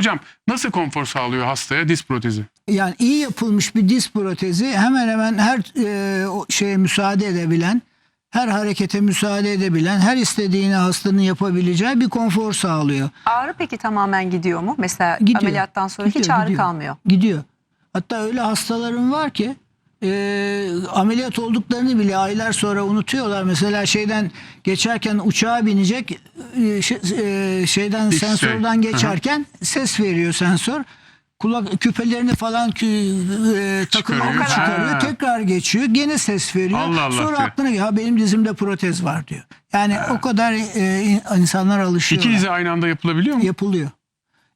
Hocam nasıl konfor sağlıyor hastaya diz protezi? Yani iyi yapılmış bir diz protezi hemen hemen her e, şeye müsaade edebilen, her harekete müsaade edebilen, her istediğini hastanın yapabileceği bir konfor sağlıyor. Ağrı peki tamamen gidiyor mu? Mesela Gidiyor. ameliyattan sonra hiç Gidiyor, ağrı gidiyor. kalmıyor. Gidiyor. Hatta öyle hastalarım var ki e, ameliyat olduklarını bile aylar sonra unutuyorlar. Mesela şeyden geçerken uçağa binecek e, şey- e, şeyden X-ray. sensörden geçerken ses veriyor sensör. Kulak küpelerini falan e, takılarını Çıkarıyor. çıkarıyor. Ha. Tekrar geçiyor. Gene ses veriyor. Allah Allah sonra diyor. aklına. Ha benim dizimde protez var diyor. Yani o kadar e, in- insanlar alışıyor. İki dizi aynı anda yapılabiliyor mu? Yapılıyor.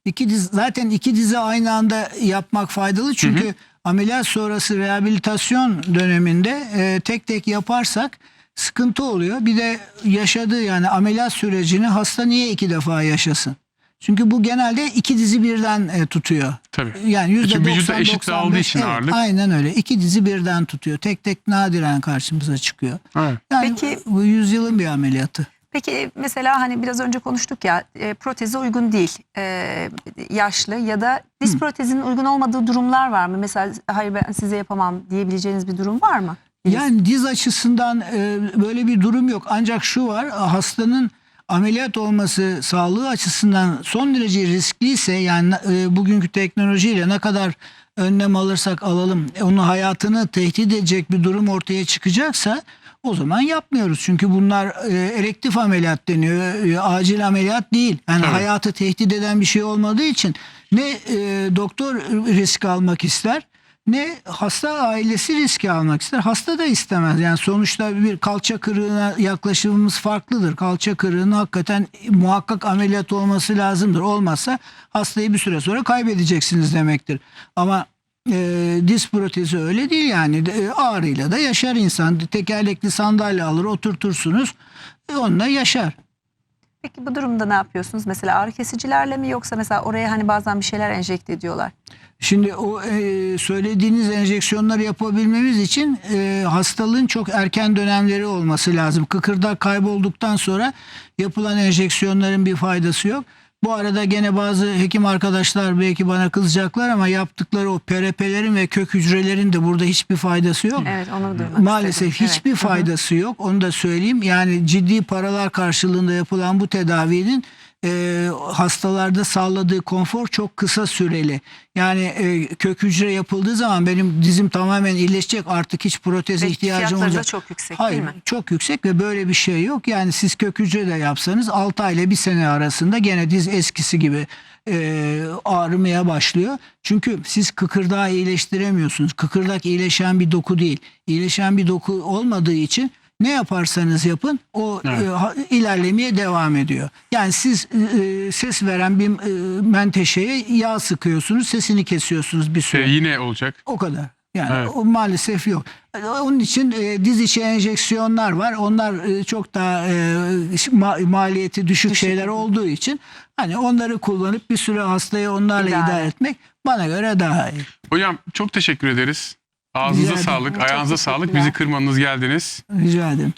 İki dizi, zaten iki dizi aynı anda yapmak faydalı çünkü ameliyat sonrası rehabilitasyon döneminde e, tek tek yaparsak sıkıntı oluyor. Bir de yaşadığı yani ameliyat sürecini hasta niye iki defa yaşasın? Çünkü bu genelde iki dizi birden e, tutuyor. Tabii. Yani yüzde Çünkü vücuda 90, eşit 95, dağıldığı için evet, ağırlık. Aynen öyle. İki dizi birden tutuyor. Tek tek nadiren karşımıza çıkıyor. Evet. Yani Peki- bu yüzyılın bir ameliyatı. Peki mesela hani biraz önce konuştuk ya e, proteze uygun değil e, yaşlı ya da diz protezinin uygun olmadığı durumlar var mı? Mesela hayır ben size yapamam diyebileceğiniz bir durum var mı? Yani diz açısından e, böyle bir durum yok. Ancak şu var hastanın ameliyat olması sağlığı açısından son derece riskliyse yani e, bugünkü teknolojiyle ne kadar önlem alırsak alalım e, onun hayatını tehdit edecek bir durum ortaya çıkacaksa o zaman yapmıyoruz. Çünkü bunlar e, elektif ameliyat deniyor. e, acil ameliyat değil. Yani Tabii. hayatı tehdit eden bir şey olmadığı için ne e, doktor risk almak ister ne hasta ailesi riski almak ister. Hasta da istemez. Yani sonuçta bir kalça kırığına yaklaşımımız farklıdır. Kalça kırığının hakikaten muhakkak ameliyat olması lazımdır. Olmazsa hastayı bir süre sonra kaybedeceksiniz demektir. Ama e, diz protezi öyle değil yani. E, ağrıyla da yaşar insan. Tekerlekli sandalye alır oturtursunuz. E, onunla yaşar. Peki bu durumda ne yapıyorsunuz? Mesela ağrı kesicilerle mi yoksa mesela oraya hani bazen bir şeyler enjekte ediyorlar. Şimdi o e, söylediğiniz enjeksiyonları yapabilmemiz için e, hastalığın çok erken dönemleri olması lazım. Kıkırdak kaybolduktan sonra yapılan enjeksiyonların bir faydası yok. Bu arada gene bazı hekim arkadaşlar belki bana kızacaklar ama yaptıkları o PRP'lerin ve kök hücrelerin de burada hiçbir faydası yok. Evet onu duymak Maalesef istedim. hiçbir Evet. Faydası yok. Onu da söyleyeyim. Yani ciddi paralar karşılığında yapılan bu tedavinin e, hastalarda sağladığı konfor çok kısa süreli. Yani e, kök hücre yapıldığı zaman benim dizim tamamen iyileşecek artık hiç proteze Ve ihtiyacım fiyatları da olacak. çok yüksek Hayır, değil mi? çok yüksek ve böyle bir şey yok. Yani siz kök hücre de yapsanız 6 ay ile 1 sene arasında gene diz eskisi gibi e, ağrımaya başlıyor. Çünkü siz kıkırdağı iyileştiremiyorsunuz. Kıkırdak iyileşen bir doku değil. İyileşen bir doku olmadığı için ne yaparsanız yapın o Evet. e, ilerlemeye devam ediyor. Yani siz e, ses veren bir e, menteşeye yağ sıkıyorsunuz, sesini kesiyorsunuz bir E, süre. yine olacak. O kadar. Yani Evet. o maalesef yok. Onun için e, diz içi enjeksiyonlar var. Onlar e, çok daha e, ma- maliyeti düşük, Düşük. şeyler olduğu için hani onları kullanıp bir süre hastayı onlarla İdare. idare etmek bana göre daha iyi. Hocam çok teşekkür ederiz. Ağzınıza Rica ederim. sağlık, ayağınıza sağlık. Bizi kırmanız geldiniz. Rica ederim.